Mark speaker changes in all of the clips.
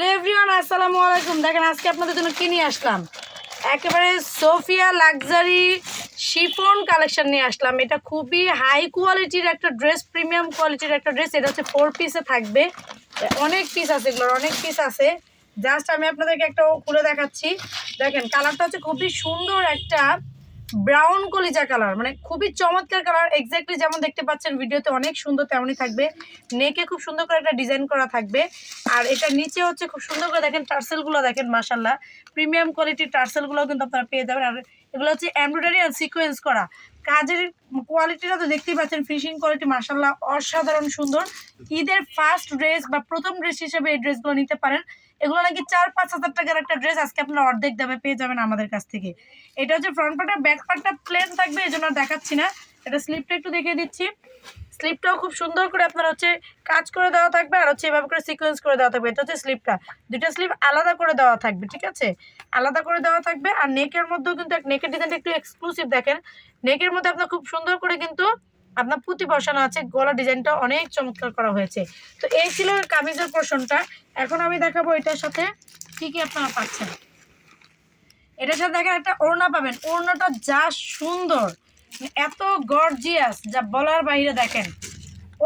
Speaker 1: Hello everyone, আসসালামু আলাইকুম। দেখেন, আজকে আপনাদের জন্য কি নিয়ে আসলাম? একেবারে সোফিয়া লাক্সারি শিফন কালেকশন নিয়ে আসলাম। এটা খুবই হাই কোয়ালিটির একটা ড্রেস, প্রিমিয়াম কোয়ালিটির একটা ড্রেস। এটা হচ্ছে ফোর পিসে থাকবে। অনেক পিস আছে এগুলোর, অনেক পিস আছে। জাস্ট আমি আপনাদেরকে একটা খুলে দেখাচ্ছি। দেখেন কালারটা হচ্ছে খুবই সুন্দর একটা ব্রাউন কলিজা কালার মানে খুবই চমৎকার কালার এক্স্যাক্টলি যেমন দেখতে পাচ্ছেন, ভিডিওতে অনেক সুন্দর তেমনই থাকবে। নেকে খুব সুন্দর করে একটা ডিজাইন করা থাকবে। আর এটা নিচে হচ্ছে খুব সুন্দর করে দেখেন টার্সেলগুলো দেখেন মাসাল্লাহ প্রিমিয়াম কোয়ালিটির টার্সেলগুলো কিন্তু আপনারা পেয়ে যাবেন। আর এগুলো হচ্ছে এমব্রয়ডারি আর সিকোয়েন্স করা। কাজের কোয়ালিটিটা তো দেখতেই পাচ্ছেন ফিনিশিং কোয়ালিটি মার্শাল্লাহ অসাধারণ সুন্দর। ঈদের ফার্স্ট ড্রেস বা প্রথম ড্রেস হিসেবে এই ড্রেসগুলো নিতে পারেন। এগুলো নাকি চার পাঁচ হাজার টাকার একটা ড্রেস আজকে আপনারা অর্ধেক দামে পেয়ে যাবেন আমাদের কাছ থেকে। এটা হচ্ছে ফ্রন্ট পার্টটা ব্যাক পার্টটা প্লেন থাকবে এই জন্য দেখাচ্ছি না। এটা স্লিপটা একটু দেখিয়ে দিচ্ছি। স্লিপটাও খুব সুন্দর করে আপনার হচ্ছে কাজ করে দেওয়া থাকবে আর হচ্ছে এভাবে করে সিকোয়েন্স করে দেওয়া থাকবে। এটা হচ্ছে স্লিপটা। দুইটা স্লিপ আলাদা করে দেওয়া থাকবে, ঠিক আছে? আলাদা করে দেওয়া থাকবে আর নেকের মধ্যেও কিন্তু নেকের ডিজাইনটা একটু এক্সক্লুসিভ দেখেন। নেকের মধ্যে আপনার খুব সুন্দর করে কিন্তু আপনার পুঁতি বসানো আছে গলা ডিজাইনটা অনেক চমৎকার করা হয়েছে। তো এই ছিল কামিজের পোর্শনটা এখন আমি দেখাবো এটার সাথে কি কি আপনারা পাচ্ছেন। এটার সাথে দেখেন একটা ওড়না পাবেন। ওড়নাটা যা সুন্দর। এত গর্জিয়াস যা বলার বাইরে দেখেন,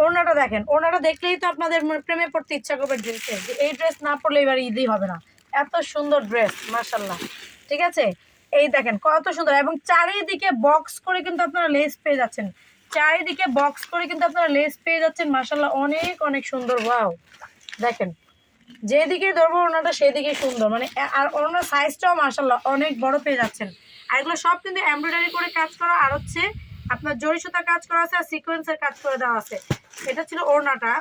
Speaker 1: ওড়নাটা দেখেন, ওড়নাটা দেখলেই তো আপনাদের প্রেমে পড়তে ইচ্ছা করবে ড্রেসে যে এই ড্রেস না পরলে এবার ঈদই হবে না। এত সুন্দর ড্রেস মার্শাল্লাহ ঠিক আছে? এই দেখেন, কত সুন্দর। এবং চারিদিকে বক্স করে কিন্তু আপনারা লেস পেয়ে যাচ্ছেন। চারিদিকে বক্স করে কিন্তু আপনারা লেস পেয়ে যাচ্ছেন মার্শাল্লাহ অনেক অনেক সুন্দর ওয়াও দেখেন যেদিকে ধরবো ওনাটা সেদিকেই সুন্দর। মানে আর ওনার সাইজটাও মার্শাল্লাহ অনেক বড় পেয়ে যাচ্ছেন। আর এগুলো সব কিন্তু এমব্রয়ডারি করে কাজ করা, আর হচ্ছে আপনার জরি সুতা কাজ করা আছে আর সিকোয়েন্সের কাজ করে দেওয়া আছে। এটা ছিল ওড়নাটা।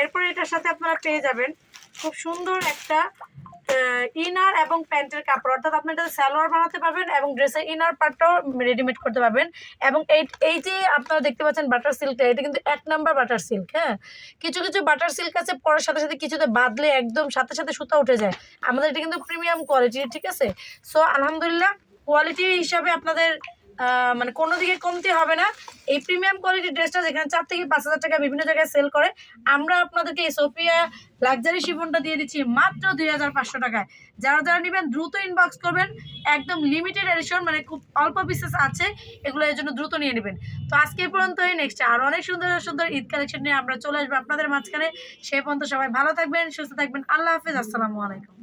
Speaker 1: এরপরে এটার সাথে আপনারা পেয়ে যাবেন খুব সুন্দর একটা ইনার এবং প্যান্টের কাপড়। অর্থাৎ আপনি এটা স্যালোয়ার বানাতে পারবেন এবং ড্রেসের ইনার পার্টটাও রেডিমেড করতে পারবেন। এবং এই এই যে আপনারা দেখতে পাচ্ছেন বাটার সিল্কটা এটা কিন্তু এক নাম্বার বাটার সিল্ক হ্যাঁ? কিছু কিছু বাটার সিল্ক আছে পরের সাথে সাথে কিছুতে বাঁধলে একদম সাথে সাথে সুতা উঠে যায়। আমাদের এটা কিন্তু প্রিমিয়াম কোয়ালিটি ঠিক আছে? সো আলহামদুলিল্লাহ কোয়ালিটি হিসাবে আপনাদের মানে কোনো দিকে কমতি হবে না। এই প্রিমিয়াম কোয়ালিটির ড্রেসটা যেখানে চার থেকে পাঁচ হাজার টাকা বিভিন্ন জায়গায় সেল করে, আমরা আপনাদেরকে এই সোফিয়া লাক্সারি শিফনটা দিয়ে দিচ্ছি মাত্র দুই হাজার পাঁচশো টাকায়। যারা যারা নেবেন, দ্রুত ইনবক্স করবেন, একদম লিমিটেড এডিশন মানে খুব অল্প পিসেস আছে, এগুলো এর জন্য দ্রুত নিয়ে নেবেন। তো আজকে এই পর্যন্তই নেক্সট আর অনেক সুন্দর সুন্দর ঈদ কালেকশন নিয়ে আমরা চলে আসব আপনাদের মাঝখানে। সেই পর্যন্ত সবাই ভালো থাকবেন, সুস্থ থাকবেন, আল্লাহ হাফিজ, আসসালামু আলাইকুম।